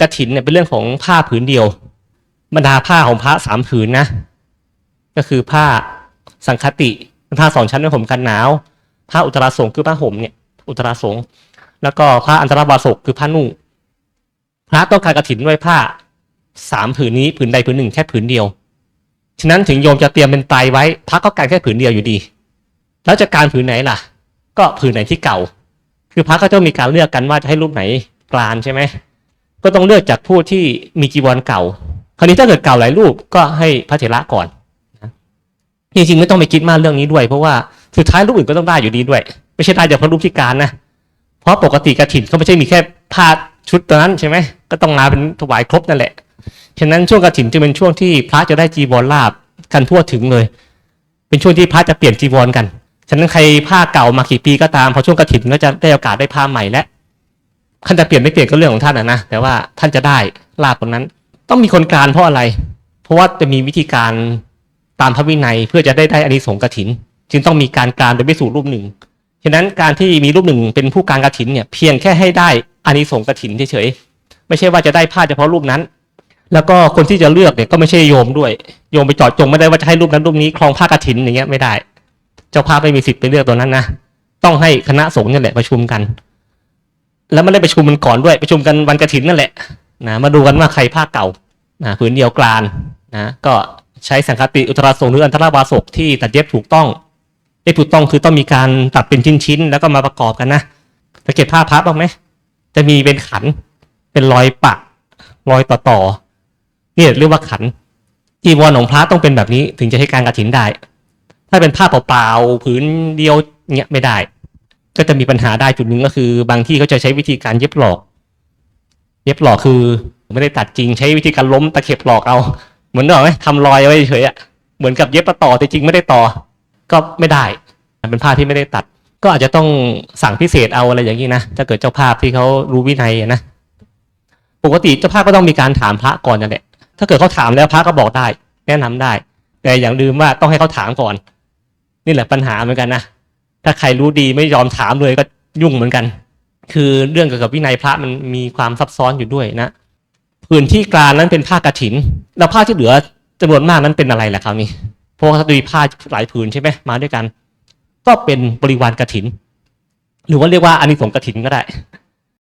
กระถินเนี่ยเป็นเรื่องของผ้าผืนเดียว บรรดาผ้าของพระสามผืนนะ ก็คือผ้าสังคติผ้าสองชั้นไว้ห่มกันหนาว ผ้าอุตราสงคือผ้าห่มเนี่ย อุตราสงแล้วก็ผ้าอันตรวาสกคือผ้านุ่งพระต้องการกระถินไว้ผ้าสามผืนนี้ผืนใดผืนหนึ่งแค่ผืนเดียว ฉะนั้นถึงโยมจะเตรียมเป็นไตรไว้พระก็การแค่ผืนเดียวอยู่ดี แล้วจะการผืนไหนล่ะ ก็ผืนไหนที่เก่า คือพระก็จะมีการเลือกกันว่าจะให้รูปไหนกลานใช่ไหม ก็ต้องเลือกจากผู้ที่มีจีวรเก่า คราวนี้ถ้าเกิดเก่าหลายรูปก็ให้พระเถระก่อนนะจริงๆไม่ต้องไปคิดมากเรื่องนี้ด้วย เพราะว่าสุดท้ายรูปอื่นก็ต้องได้อยู่ดีด้วย ไม่ใช่ได้เฉพาะรูปที่การนะเพราะปกติกระถิ่นเขาไม่ใช่มีแค่ผ้าชุดตัวนั้นใช่ไหมก็ต้องมาเป็นถวายครบนั่นแหละฉะนั้นช่วงกระถิ่นจะเป็นช่วงที่พระจะได้จีวรลาบกันทั่วถึงเลย เป็นช่วงที่พระจะเปลี่ยนจีวรกัน ฉะนั้นใครผ้าเก่ามากี่ปีก็ตามพอช่วงกระถิ่นก็จะได้โอกาสได้ผ้าใหม่แล้ว ท่านจะเปลี่ยนไม่เปลี่ยนก็เรื่องของท่านนะนะแต่ว่าท่านจะได้ลาบตรงนั้น ต้องมีคนกลารเพราะอะไร เพราะว่าจะมีวิธีการตามพระวินัยเพื่อจะได้ได้อานิสงส์กฐิน จึงต้องมีการกลารโดยไม่สู่รูปหนึ่งฉะนั้นการที่มีรูปหนึ่งเป็นผู้การกฐินเนี่ยเพียงแค่ให้ได้อานิสงส์กฐินเฉยๆไม่ใช่ว่าจะได้ผ้าเฉพาะรูปนั้น แล้วก็คนที่จะเลือกเนี่ยก็ไม่ใช่โยมด้วย โยมไปจอดจงไม่ได้ว่าจะให้รูปนั้นรูปนี้ครองผ้ากฐินอย่างเงี้ยไม่ได้ เจ้าภาพไม่มีสิทธิ์ไปเลือกตัวนั้นนะต้องให้คณะสงฆ์นี่แหละประชุมกัน แล้วไม่ได้ประชุมมันก่อนด้วยประชุมกันวันกฐินนั่นแหละนะมาดูกันว่าใครผ้าเก่านะผืนเดียวกลานนะก็ใช้สังคติอุตราสงหรืออันตราวาสกที่ตัดเย็บถูกต้องเย็บถูกต้องคือต้องมีการตัดเป็นชิ้นๆแล้วก็มาประกอบกันนะสังเกตผ้าพับบ้างไหมจะมีเป็นขัน เป็นรอยปักรอยต่อๆนี่เรียกว่าขันจีวรของพระต้องเป็นแบบนี้ถึงจะใช้การกระถินได้ ถ้าเป็นผ้าเปล่าๆผืนเดียวเงี้ยไม่ได้ ก็จะมีปัญหาได้จุดหนึ่งก็คือ บางที่เขาจะใช้วิธีการเย็บหลอก เย็บหลอกคือไม่ได้ตัดจริงใช้วิธีการล้มตะเข็บหลอกเอา เหมือนนึกอกไหมทำรอยไว้เฉยๆอะเหมือนกับเย็บมาต่อแต่จริงไม่ได้ต่อ ก็ไม่ได้เป็นผ้าที่ไม่ได้ตัด ก็อาจจะต้องสั่งพิเศษเอาอะไรอย่างนี้นะถ้าเกิดเจ้าภาพที่เขารู้วินัยนะปกติเจ้าภาพก็ต้องมีการถามพระก่อนนั่นแหละถ้าเกิดเขาถามแล้วพระก็บอกได้ แนะนำได้ แต่อย่างลืมว่าต้องให้เขาถามก่อน นี่แหละปัญหาเหมือนกันนะ ถ้าใครรู้ดีไม่ยอมถามเลยก็ยุ่งเหมือนกัน คือเรื่องเกี่ยวกับวินัยพระมันมีความซับซ้อนอยู่ด้วยนะพื้นที่กลางนั้นเป็นผ้ากรถิน แล้วผ้าที่เหลือจำนวนมากนั้นเป็นอะไรล่ะคราวนี้เพราะว่าถ้าดูผ้าหลายผืนใช่ไหมมาด้วยกัน ก็เป็นบริวารกรถิน หรือว่าเรียกว่าอานิสงส์กฐินก็ได้